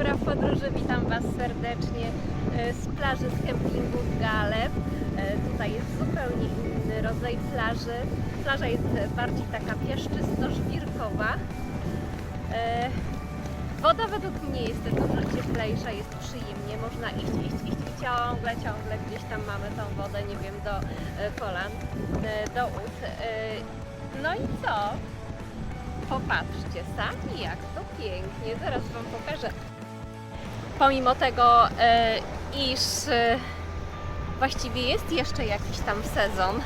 Góra w Podróży. Witam Was serdecznie e, z plaży z kempingu w Galep. E, Tutaj jest zupełnie inny rodzaj plaży. Plaża jest bardziej taka piaszczysto-żwirkowa. E, Woda według mnie jest dużo cieplejsza, jest przyjemnie. Można iść, iść, iść ciągle, ciągle gdzieś tam mamy tą wodę, nie wiem, do kolan, do ud. No i co? Popatrzcie sami, jak to pięknie. Zaraz Wam pokażę. Pomimo tego, e, iż e, właściwie jest jeszcze jakiś tam sezon,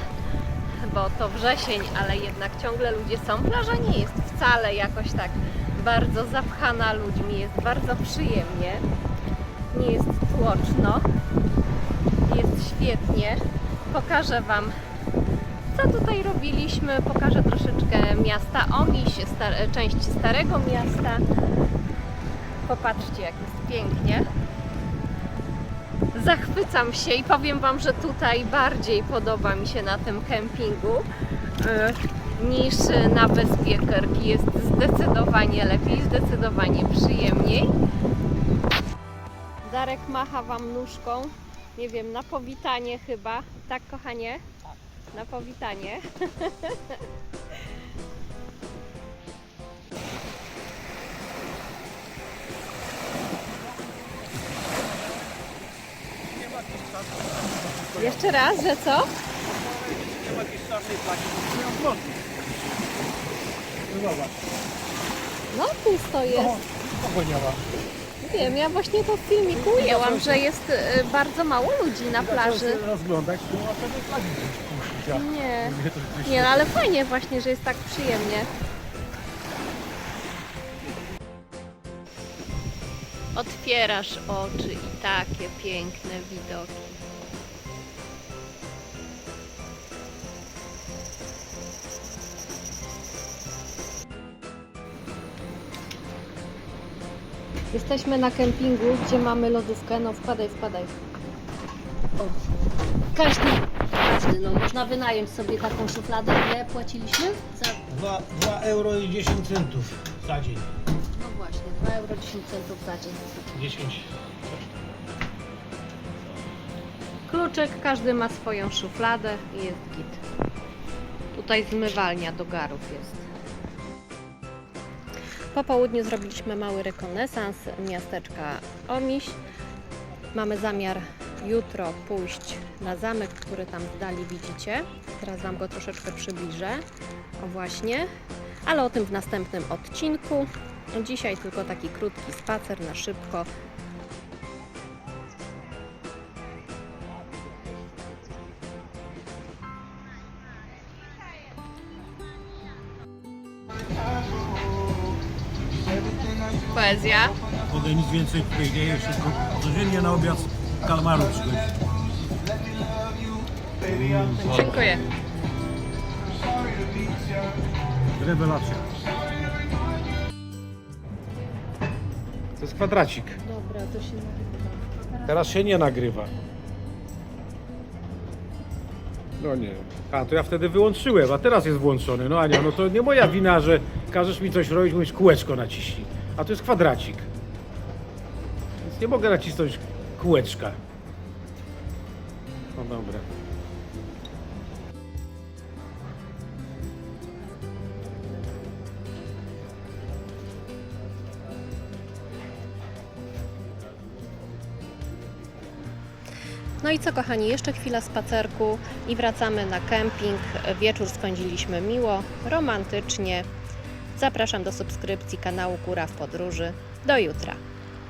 bo to wrzesień, ale jednak ciągle ludzie są. Plaża nie jest wcale jakoś tak bardzo zapchana ludźmi, jest bardzo przyjemnie. Nie jest tłoczno. Jest świetnie. Pokażę Wam co tutaj robiliśmy. Pokażę troszeczkę miasta Omiś, star część Starego Miasta. Popatrzcie, jak jest pięknie. Zachwycam się i powiem Wam, że tutaj bardziej podoba mi się na tym kempingu e, niż na Wyspie Kerki. Jest zdecydowanie lepiej, zdecydowanie przyjemniej. Darek macha Wam nóżką, nie wiem, na powitanie chyba. Tak, kochanie? Na powitanie. Jeszcze raz, że co? Nie ma czarnej plaki, to ją. No zobacz. No pusto jest. Ma? Wiem, ja właśnie to w filmiku ujęłam, że jest y, bardzo mało ludzi na plaży. Rozglądać, ma Nie. Nie, no ale fajnie właśnie, że jest tak przyjemnie. Otwierasz oczy i takie piękne widoki. Jesteśmy na kempingu, gdzie mamy lodówkę. No wpadaj, wpadaj. O. Każdy, każdy, no można wynająć sobie taką szufladę. Ile płaciliśmy? Za, 2, 2 euro i 10 centów za dzień. no właśnie, 2 euro 10 centów za dzień. 10. Kluczyk, każdy ma swoją szufladę i jest git. Tutaj zmywalnia do garów jest. Po południu zrobiliśmy mały rekonesans miasteczka Omiś. Mamy zamiar jutro pójść na zamek, który tam w dali widzicie. Teraz Wam go troszeczkę przybliżę. O właśnie. Ale o tym w następnym odcinku. Dzisiaj tylko taki krótki spacer na szybko. Poezja. Mogę nic więcej tutaj nie jeść, tylko codziennie na obiad kalmarów przychodzi. Dziękuję. Rewelacja. To jest kwadracik. Dobra, to się nagrywa. Teraz się nie nagrywa. No nie. A, to ja wtedy wyłączyłem, a teraz jest włączony. No Ania, no to nie moja wina, że każesz mi coś robić, mówisz kółeczko naciśnij. A to jest kwadracik. Więc nie mogę nacisnąć kółeczka. No dobra. No i co kochani, jeszcze chwila spacerku i wracamy na kemping. Wieczór spędziliśmy miło, romantycznie. Zapraszam do subskrypcji kanału Góra w Podróży. Do jutra.